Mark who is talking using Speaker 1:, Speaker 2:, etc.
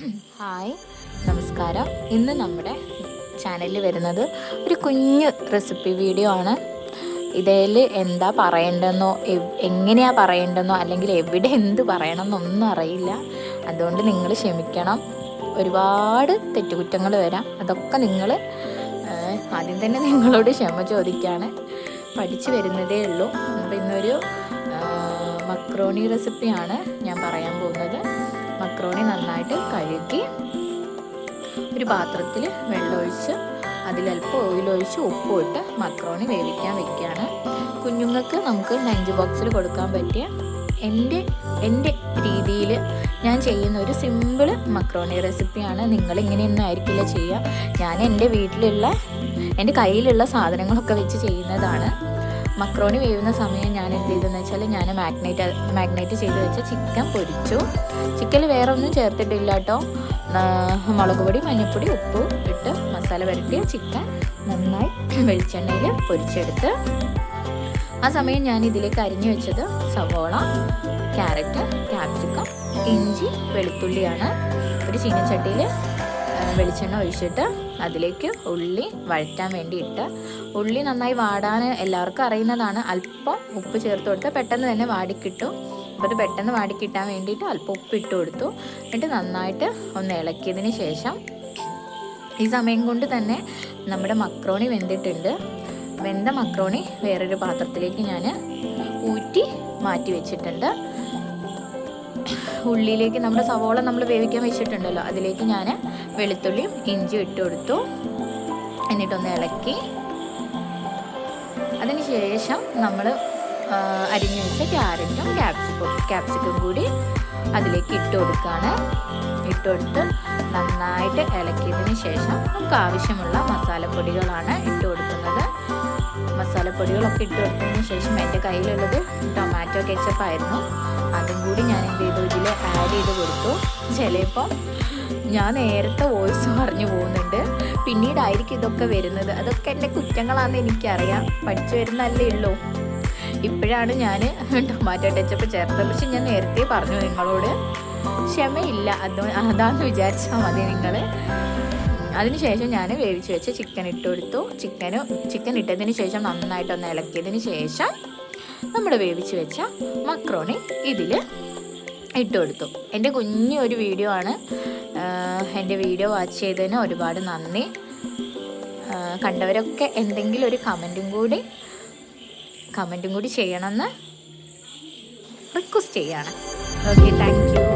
Speaker 1: Hi നമസ്കാരം. ഇന്ന് നമ്മുടെ ചാനലിൽ വരുന്നത് ഒരു കുഞ്ഞു റെസിപ്പി വീഡിയോ ആണ്. ഇതേൽ എന്താ പറയേണ്ടതെന്നോ എങ്ങനെയാ പറയേണ്ടതെന്നോ അല്ലെങ്കിൽ എവിടെ എന്ത് പറയണമെന്നൊന്നും അറിയില്ല. അതുകൊണ്ട് നിങ്ങൾ ക്ഷമിക്കണം. ഒരുപാട് തെറ്റുകുറ്റങ്ങൾ വരാം. അതൊക്കെ നിങ്ങൾ ആദ്യം തന്നെ നിങ്ങളോട് ക്ഷമ ചോദിക്കുകയാണ് പഠിച്ചു വരുന്നതേ ഉള്ളൂ. അപ്പോൾ ഇന്നൊരു മക്രോണി റെസിപ്പിയാണ് ഞാൻ പറയാൻ പോകുന്നത്. മക്രോണി നന്നായിട്ട് കഴുകി ഒരു പാത്രത്തിൽ വെള്ളമൊഴിച്ച് അതിലല്പം ഓയിലൊഴിച്ച് ഉപ്പും ഇട്ട് മക്രോണി വേവിക്കാൻ വെക്കുകയാണ്. കുഞ്ഞുങ്ങൾക്ക് നമുക്ക് ലഞ്ച് ബോക്സിൽ കൊടുക്കാൻ പറ്റിയ എന്റെ എന്റെ രീതിയിൽ ഞാൻ ചെയ്യുന്ന ഒരു സിമ്പിൾ മക്രോണി റെസിപ്പിയാണ്. നിങ്ങൾ ഇങ്ങനെയൊന്നും ആയിരിക്കില്ല ചെയ്യുക. ഞാൻ എന്റെ വീട്ടിലുള്ള എന്റെ കയ്യിലുള്ള സാധനങ്ങളൊക്കെ വെച്ച് ചെയ്യുന്നതാണ്. മക്രോണി വേവുന്ന സമയം ഞാൻ എന്ത് ചെയ്തെന്ന് വെച്ചാൽ ഞാൻ മാഗ്നേറ്റ് മാഗ്നേറ്റ് ചെയ്ത് വെച്ച ചിക്കൻ പൊരിച്ചു. ചിക്കൻ വേറെ ഒന്നും ചേർത്തിട്ടില്ല കേട്ടോ മുളക് പൊടി മഞ്ഞൾപ്പൊടി ഉപ്പ് ഇട്ട് മസാല പുരട്ടിയ ചിക്കൻ നന്നായി വെളിച്ചെണ്ണയിൽ പൊരിച്ചെടുത്ത്. ആ സമയം ഞാൻ ഇതിലേക്ക് അരിഞ്ഞു വെച്ചത് സവോള ക്യാരറ്റ് ക്യാപ്സിക്കം ഇഞ്ചി വെളുത്തുള്ളിയാണ്. ഒരു ചീനച്ചട്ടിയിൽ വെളിച്ചെണ്ണ ഒഴിച്ചിട്ട് അതിലേക്ക് ഉള്ളി വഴറ്റാൻ വേണ്ടി ഇട്ട് ഉള്ളി നന്നായി വാടാൻ എല്ലാവർക്കും അറിയുന്നതാണ്. അല്പം ഉപ്പ് ചേർത്ത് കൊടുത്താൽ പെട്ടെന്ന് തന്നെ വാടിക്കിട്ടും. അപ്പോൾ അത് പെട്ടെന്ന് വാടിക്കിട്ടാൻ വേണ്ടിയിട്ട് അല്പം ഉപ്പ് ഇട്ട് കൊടുത്തു. എന്നിട്ട് നന്നായിട്ട് ഒന്ന് ഇളക്കിയതിന് ശേഷം ഈ സമയം കൊണ്ട് തന്നെ നമ്മുടെ മക്രോണി വെന്തിട്ടുണ്ട്. വെന്ത മക്രോണി വേറൊരു പാത്രത്തിലേക്ക് ഞാൻ ഊറ്റി മാറ്റി വെച്ചിട്ടുണ്ട്. ഉള്ളിയിലേക്ക് നമ്മുടെ സവോള നമ്മൾ വേവിക്കാൻ വെച്ചിട്ടുണ്ടല്ലോ. അതിലേക്ക് ഞാൻ വെളുത്തുള്ളിയും ഇഞ്ചിയും ഇട്ട് കൊടുത്തു. എന്നിട്ടൊന്ന് ഇളക്കി. അതിനുശേഷം നമ്മൾ അരിഞ്ഞു വെച്ച ക്യാരറ്റും ക്യാപ്സിക്കും ക്യാപ്സിക്കും കൂടി അതിലേക്ക് ഇട്ട് കൊടുക്കുകയാണ്. ഇട്ട് കൊടുത്ത് നന്നായിട്ട് ഇളക്കിയതിന് ശേഷം നമുക്ക് ആവശ്യമുള്ള മസാലപ്പൊടികളാണ് ഇട്ട് കൊടുക്കുന്നത്. മസാലപ്പൊടികളൊക്കെ ഇട്ട് കൊടുത്തതിന് ശേഷം എന്റെ കയ്യിലുള്ളത് ടൊമാറ്റോ കെച്ചപ്പ് ആയിരുന്നു. അതും കൂടി ഞാൻ എന്ത് ചെയ്തു? ഇതിൽ ആഡ് ചെയ്ത് കൊടുത്തു. ചിലപ്പോൾ ഞാൻ നേരത്തെ വോയിസ് പറഞ്ഞു പോകുന്നുണ്ട്. പിന്നീടായിരിക്കും ഇതൊക്കെ വരുന്നത്. അതൊക്കെ എന്റെ കുറ്റങ്ങളാണെന്ന് എനിക്കറിയാം. പഠിച്ചു വരുന്നല്ലേ ഉള്ളൂ. ഇപ്പോഴാണ് ഞാൻ ടൊമാറ്റോ കെച്ചപ്പ് ചേർത്തത്. പക്ഷെ ഞാൻ നേരത്തെ പറഞ്ഞു നിങ്ങളോട്. ക്ഷമയില്ല. അത് അതാന്ന് വിചാരിച്ചാൽ മതി നിങ്ങൾ അതിനുശേഷം ഞാൻ വേവിച്ച് വെച്ച് ചിക്കൻ ഇട്ട് കൊടുത്തു. ചിക്കന് ചിക്കൻ ഇട്ടതിന് ശേഷം നന്നായിട്ടൊന്ന് ഇളക്കിയതിന് ശേഷം നമ്മൾ വേവിച്ച് വെച്ച മക്രോണി ഇതിൽ ഇട്ട് കൊടുത്തു എന്റെ കുഞ്ഞു ഒരു വീഡിയോ ആണ്. എന്റെ വീഡിയോ വാച്ച് ചെയ്തതിന് ഒരുപാട് നന്ദി. കണ്ടവരൊക്കെ എന്തെങ്കിലും ഒരു കമന്റും കൂടി കമന്റും കൂടി ചെയ്യണമെന്ന് റിക്വസ്റ്റ് ചെയ്യാണ്. Okay thank you.